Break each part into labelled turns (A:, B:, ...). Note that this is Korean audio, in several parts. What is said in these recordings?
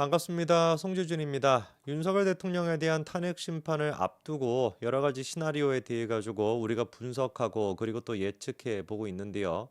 A: 반갑습니다. 송재준입니다. 윤석열 대통령에 대한 탄핵 심판을 앞두고 여러 가지 시나리오에 대해 가지고 우리가 분석하고 그리고 또 예측해 보고 있는데요.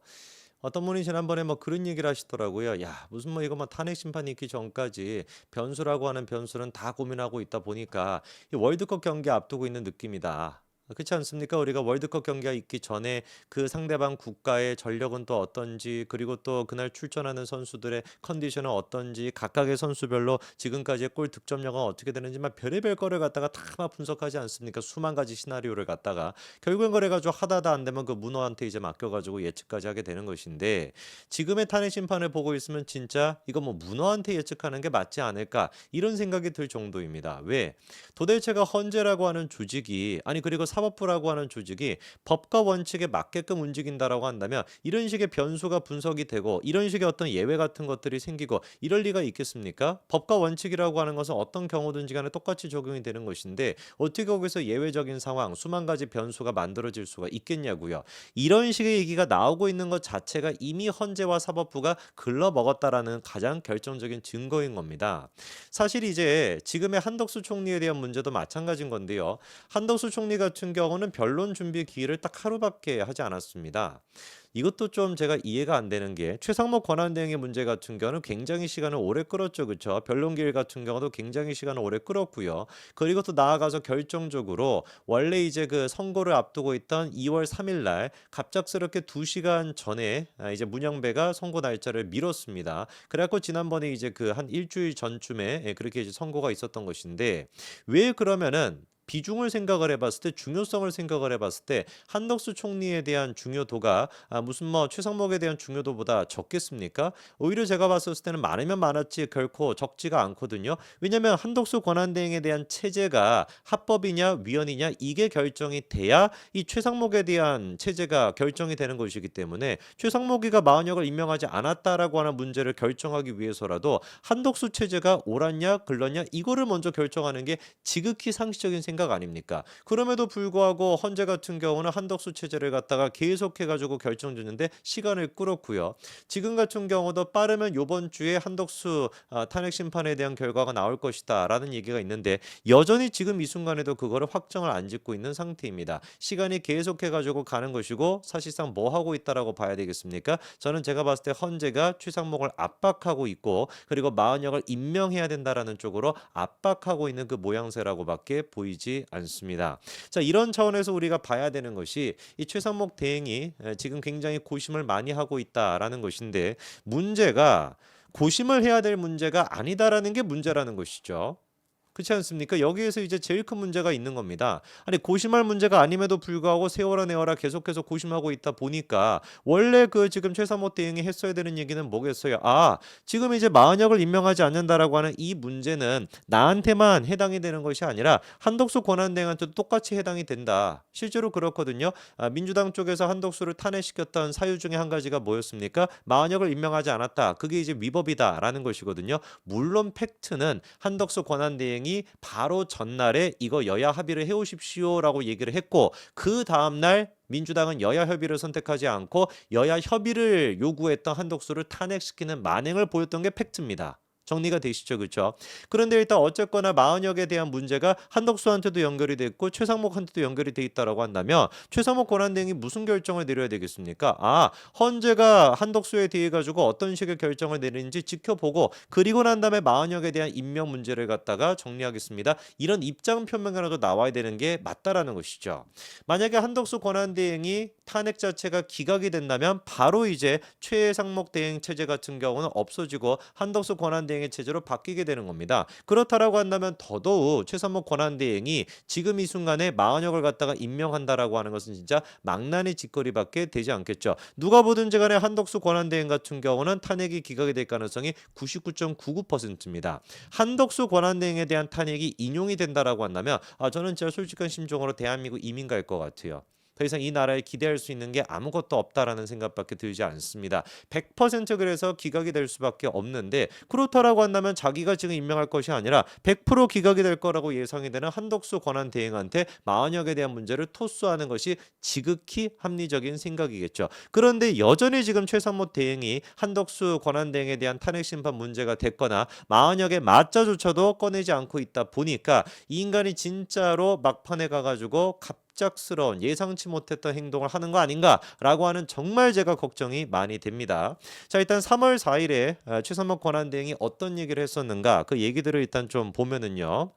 A: 어떤 분이 지난번에 뭐 그런 얘기를 하시더라고요. 야, 무슨 뭐 이거 뭐 탄핵 심판이 있기 전까지 변수라고 하는 변수는 다 고민하고 있다 보니까 이 월드컵 경기 앞두고 있는 느낌이다. 그렇지 않습니까? 우리가 월드컵 경기가 있기 전에 그 상대방 국가의 전력은 또 어떤지 그리고 또 그날 출전하는 선수들의 컨디션은 어떤지 각각의 선수별로 지금까지의 골 득점력은 어떻게 되는지 막 별의별 거를 갖다가 다 막 분석하지 않습니까? 수만 가지 시나리오를 갖다가 결국엔 그래 가지고 하다하다 안 되면 그 문어한테 이제 맡겨 가지고 예측까지 하게 되는 것인데 지금의 탄핵 심판을 보고 있으면 진짜 이거 뭐 문어한테 예측하는 게 맞지 않을까 이런 생각이 들 정도입니다. 왜? 도대체가 헌재라고 하는 조직이 아니 그리고 사 법부라고 하는 조직이 법과 원칙에 맞게끔 움직인다라고 한다면 이런 식의 변수가 분석이 되고 이런 식의 어떤 예외 같은 것들이 생기고 이럴 리가 있겠습니까? 법과 원칙이라고 하는 것은 어떤 경우든지 간에 똑같이 적용이 되는 것인데 어떻게 거기서 예외적인 상황 수만 가지 변수가 만들어질 수가 있겠냐고요. 이런 식의 얘기가 나오고 있는 것 자체가 이미 헌재와 사법부가 글러먹었다라는 가장 결정적인 증거인 겁니다. 사실 이제 지금의 한덕수 총리에 대한 문제도 마찬가지인 건데요. 한덕수 총리 같은 경우는 변론 준비 기일을 딱 하루밖에 하지 않았습니다. 이것도 좀 제가 이해가 안 되는 게 최상목 권한대행의 문제 같은 경우는 굉장히 시간을 오래 끌었죠. 그렇죠? 변론 기일 같은 경우도 굉장히 시간을 오래 끌었고요. 그리고 또 나아가서 결정적으로 원래 이제 그 선거를 앞두고 있던 2월 3일 날 갑작스럽게 2시간 전에 아, 이제 문영배가 선거 날짜를 미뤘습니다. 그래갖고 지난번에 이제 그 한 일주일 전쯤에 예, 그렇게 이제 선거가 있었던 것인데 왜 그러면은 비중을 생각을 해봤을 때 중요성을 생각을 해봤을 때 한덕수 총리에 대한 중요도가 아, 무슨 뭐 최상목에 대한 중요도보다 적겠습니까? 오히려 제가 봤을 때는 많으면 많았지 결코 적지가 않거든요. 왜냐하면 한덕수 권한대행에 대한 체제가 합법이냐 위헌이냐 이게 결정이 돼야 이 최상목에 대한 체제가 결정이 되는 것이기 때문에 최상목이가 마흔역을 임명하지 않았다라고 하는 문제를 결정하기 위해서라도 한덕수 체제가 옳았냐 글렀냐 이거를 먼저 결정하는 게 지극히 상식적인 생각 아닙니까? 그럼에도 불구하고 헌재 같은 경우는 한덕수 체제를 갖다가 계속해 가지고 결정 주는데 시간을 끌었고요. 지금 같은 경우도 빠르면 요번 주에 한덕수 아, 탄핵 심판에 대한 결과가 나올 것이다라는 얘기가 있는데 여전히 지금 이 순간에도 그거를 확정을 안 짓고 있는 상태입니다. 시간이 계속해 가지고 가는 것이고 사실상 뭐 하고 있다라고 봐야 되겠습니까? 저는 제가 봤을 때 헌재가 최상목을 압박하고 있고 그리고 마흔역을 임명해야 된다라는 쪽으로 압박하고 있는 그 모양새라고밖에 보이지 않습니다. 자 이런 차원에서 우리가 봐야 되는 것이 이 최상목 대행이 에, 지금 굉장히 고심을 많이 하고 있다라는 것인데 문제가 고심을 해야 될 문제가 아니다라는 게 문제라는 것이죠. 그렇지 않습니까? 여기에서 이제 제일 큰 문제가 있는 겁니다. 아니 고심할 문제가 아님에도 불구하고 세월아 내월아 계속해서 고심하고 있다 보니까 원래 그 지금 최사모 대행이 했어야 되는 얘기는 뭐겠어요? 아 지금 이제 마흔역을 임명하지 않는다라고 하는 이 문제는 나한테만 해당이 되는 것이 아니라 한덕수 권한대행한테도 똑같이 해당이 된다. 실제로 그렇거든요. 아, 민주당 쪽에서 한덕수를 탄핵시켰던 사유 중에 한 가지가 뭐였습니까? 마흔역을 임명하지 않았다. 그게 이제 위법이다라는 것이거든요. 물론 팩트는 한덕수 권한대행이 바로 전날에 이거 여야 합의를 해오십시오라고 얘기를 했고 그 다음날 민주당은 여야 협의를 선택하지 않고 여야 협의를 요구했던 한덕수를 탄핵시키는 만행을 보였던 게 팩트입니다. 정리가 되시죠, 그렇죠? 그런데 일단 어쨌거나 마흔역에 대한 문제가 한덕수한테도 연결이 됐고 최상목한테도 연결이 돼 있다라고 한다면 최상목 권한대행이 무슨 결정을 내려야 되겠습니까? 아 헌재가 한덕수에 대해 가지고 어떤 식의 결정을 내리는지 지켜보고 그리고 난 다음에 마흔역에 대한 임명 문제를 갖다가 정리하겠습니다. 이런 입장 표명이라도 나와야 되는 게 맞다라는 것이죠. 만약에 한덕수 권한대행이 탄핵 자체가 기각이 된다면 바로 이제 최상목 대행 체제 같은 경우는 없어지고 한덕수 권한대행 의 체제로 바뀌게 되는 겁니다. 그렇다라고 한다면 더더욱 최상목 권한대행이 지금 이 순간에 마흔역을 갖다가 임명한다라고 하는 것은 진짜 망나니 짓거리밖에 되지 않겠죠. 누가 보든지 간에 한덕수 권한대행 같은 경우는 탄핵이 기각이 될 가능성이 99.99%입니다. 한덕수 권한대행에 대한 탄핵이 인용이 된다라고 한다면 아 저는 진짜 솔직한 심정으로 대한민국 이민 갈 것 같아요. 더 이상 이 나라에 기대할 수 있는 게 아무것도 없다라는 생각밖에 들지 않습니다. 100% 그래서 기각이 될 수밖에 없는데 그렇다라고 한다면 자기가 지금 임명할 것이 아니라 100% 기각이 될 거라고 예상이 되는 한덕수 권한 대행한테 마흔역에 대한 문제를 토스하는 것이 지극히 합리적인 생각이겠죠. 그런데 여전히 지금 최상모 대행이 한덕수 권한 대행에 대한 탄핵 심판 문제가 됐거나 마흔역의 맞자조차도 꺼내지 않고 있다 보니까 이 인간이 진짜로 막판에 가가지고 갑 작스러운 예상치 못했던 행동을 하는 거 아닌가라고 하는 정말 제가 걱정이 많이 됩니다. 자 일단 3월 4일에 어, 최상목 권한대행이 어떤 얘기를 했었는가 그 얘기들을 일단 좀 보면은요.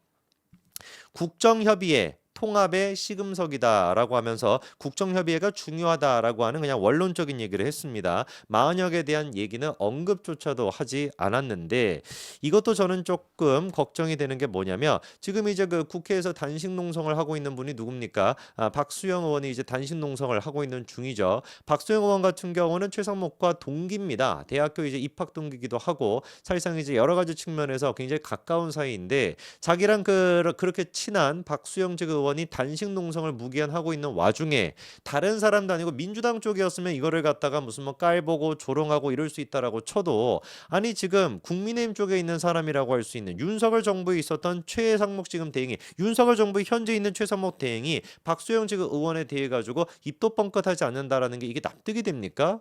A: 국정협의회 통합의 시금석이다라고 하면서 국정협의회가 중요하다라고 하는 그냥 원론적인 얘기를 했습니다. 마흔역에 대한 얘기는 언급조차도 하지 않았는데 이것도 저는 조금 걱정이 되는 게 뭐냐면 지금 이제 그 국회에서 단식 농성을 하고 있는 분이 누굽니까? 아, 박수영 의원이 이제 단식 농성을 하고 있는 중이죠. 박수영 의원 같은 경우는 최상목과 동기입니다. 대학교 이제 입학 동기기도 하고 사실상 이제 여러 가지 측면에서 굉장히 가까운 사이인데 자기랑 그 그렇게 친한 박수영 즉 의원 이 단식 농성을 무기한하고 있는 와중에 다른 사람도 아니고 민주당 쪽이었으면 이거를 갖다가 무슨 뭐 깔보고 조롱하고 이럴 수 있다라고 쳐도 아니 지금 국민의힘 쪽에 있는 사람이라고 할 수 있는 윤석열 정부에 있었던 최상목 지금 대행이 윤석열 정부에 현재 있는 최상목 대행이 박수영 지금 의원에 대해 가지고 입도 뻥끗하지 않는다라는 게 이게 납득이 됩니까?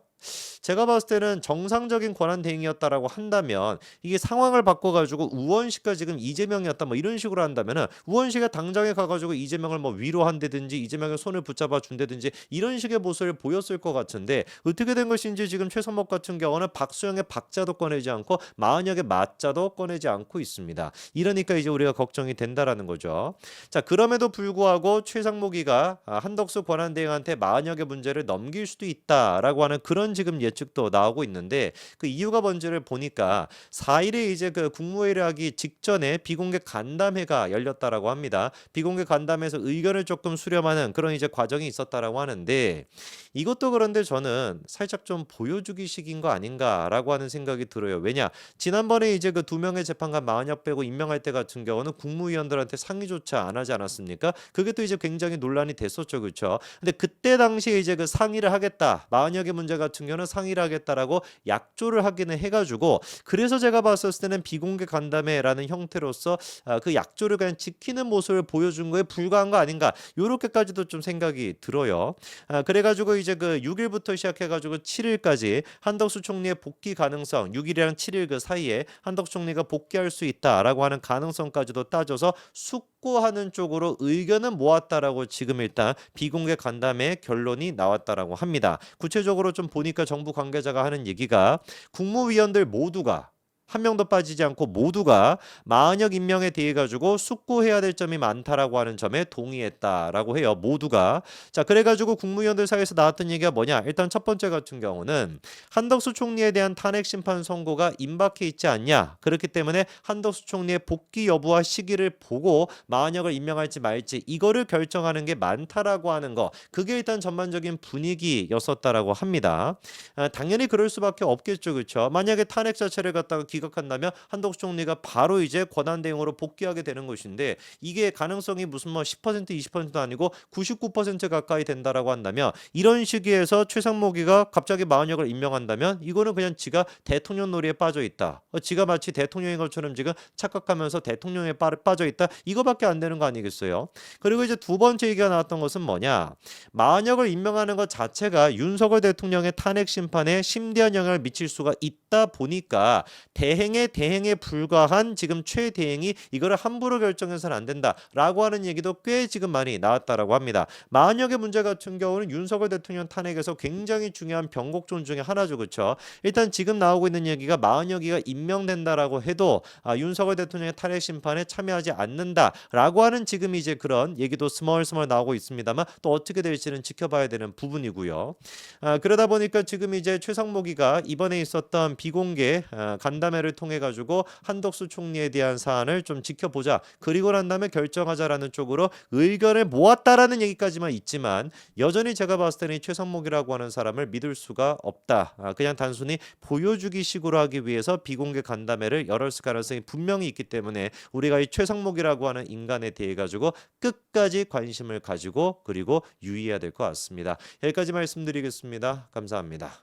A: 제가 봤을 때는 정상적인 권한 대행이었다라고 한다면 이게 상황을 바꿔 가지고 우원식과 지금 이재명이었다 뭐 이런 식으로 한다면은 우원식이 당장에 가 가지고 이재명 을 뭐 위로한다든지 이재명의 손을 붙잡아 준다든지 이런 식의 모습을 보였을 것 같은데 어떻게 된 것인지 지금 최선목 같은 경우는 박수영의 박자도 꺼내지 않고 마흔역의 맞자도 꺼내지 않고 있습니다. 이러니까 이제 우리가 걱정이 된다라는 거죠. 자 그럼에도 불구하고 최상목이가 아, 한덕수 권한 대행한테 마흔역의 문제를 넘길 수도 있다라고 하는 그런 지금 예측도 나오고 있는데 그 이유가 뭔지를 보니까 4일에 이제 그 국무회의를 하기 직전에 비공개 간담회가 열렸다라고 합니다. 비공개 간담회 에서 의견을 조금 수렴하는 그런 이제 과정이 있었다라고 하는데 이것도 그런데 저는 살짝 좀 보여주기식인 거 아닌가라고 하는 생각이 들어요. 왜냐 지난번에 이제 그 두 명의 재판관 마흔역 빼고 임명할 때 같은 경우는 국무위원들한테 상의조차 안 하지 않았습니까? 그게 또 이제 굉장히 논란이 됐었죠, 그렇죠? 근데 그때 당시에 이제 그 상의를 하겠다 마흔역의 문제 같은 경우는 상의를 하겠다라고 약조를 하기는 해가지고 그래서 제가 봤었을 때는 비공개 간담회라는 형태로서 아, 그 약조를 그냥 지키는 모습을 보여준 거에 불 과한 거 아닌가 요렇게까지도 좀 생각이 들어요. 아, 그래가지고 이제 그 6일부터 시작해가지고 7일까지 한덕수 총리의 복귀 가능성 6일이랑 7일 그 사이에 한덕수 총리가 복귀할 수 있다라고 하는 가능성까지도 따져서 숙고하는 쪽으로 의견은 모았다라고 지금 일단 비공개 간담회 결론이 나왔다라고 합니다. 구체적으로 좀 보니까 정부 관계자가 하는 얘기가 국무위원들 모두가 한 명도 빠지지 않고 모두가 마흔역 임명에 대해 가지고 숙고해야 될 점이 많다라고 하는 점에 동의했다라고 해요. 모두가. 자, 그래 가지고 국무위원들 사이에서 나왔던 얘기가 뭐냐? 일단 첫 번째 같은 경우는 한덕수 총리에 대한 탄핵 심판 선고가 임박해 있지 않냐? 그렇기 때문에 한덕수 총리의 복귀 여부와 시기를 보고 마흔역을 임명할지 말지 이거를 결정하는 게 많다라고 하는 거. 그게 일단 전반적인 분위기였었다라고 합니다. 아, 당연히 그럴 수밖에 없겠죠. 그렇죠? 만약에 탄핵 자체를 갖다가 기 기각한다면 한덕수 총리가 바로 이제 권한 대행으로 복귀하게 되는 것인데 이게 가능성이 무슨 뭐 10% 20%도 아니고 99% 가까이 된다라고 한다면 이런 시기에서 최상목이가 갑자기 마흔역을 임명한다면 이거는 그냥 지가 대통령 놀이에 빠져 있다. 어, 지가 마치 대통령인 것처럼 지금 착각하면서 대통령에 빠져 있다. 이거밖에 안 되는 거 아니겠어요? 그리고 이제 두 번째 얘기가 나왔던 것은 뭐냐? 마흔역을 임명하는 것 자체가 윤석열 대통령의 탄핵 심판에 심대한 영향을 미칠 수가 있다 보니까 대 대행의 대행에 불과한 지금 최대행이 이거를 함부로 결정해서는 안 된다라고 하는 얘기도 꽤 지금 많이 나왔다라고 합니다. 마흔역의 문제 같은 경우는 윤석열 대통령 탄핵에서 굉장히 중요한 변곡점 중에 하나죠, 그렇죠? 일단 지금 나오고 있는 얘기가 마흔역이가 임명된다라고 해도 아, 윤석열 대통령의 탄핵 심판에 참여하지 않는다라고 하는 지금 이제 그런 얘기도 스멀스멀 나오고 있습니다만 또 어떻게 될지는 지켜봐야 되는 부분이고요. 아, 그러다 보니까 지금 이제 최상목이가 이번에 있었던 비공개 아, 간담회 간담회를 통해 가지고 한덕수 총리에 대한 사안을 좀 지켜보자. 그리고 난 다음에 결정하자라는 쪽으로 의견을 모았다라는 얘기까지만 있지만 여전히 제가 봤을 때는 이 최상목이라고 하는 사람을 믿을 수가 없다. 아, 그냥 단순히 보여주기 식으로 하기 위해서 비공개 간담회를 열었을 가능성이 분명히 있기 때문에 우리가 이 최상목이라고 하는 인간에 대해 가지고 끝까지 관심을 가지고 그리고 유의해야 될 것 같습니다. 여기까지 말씀드리겠습니다. 감사합니다.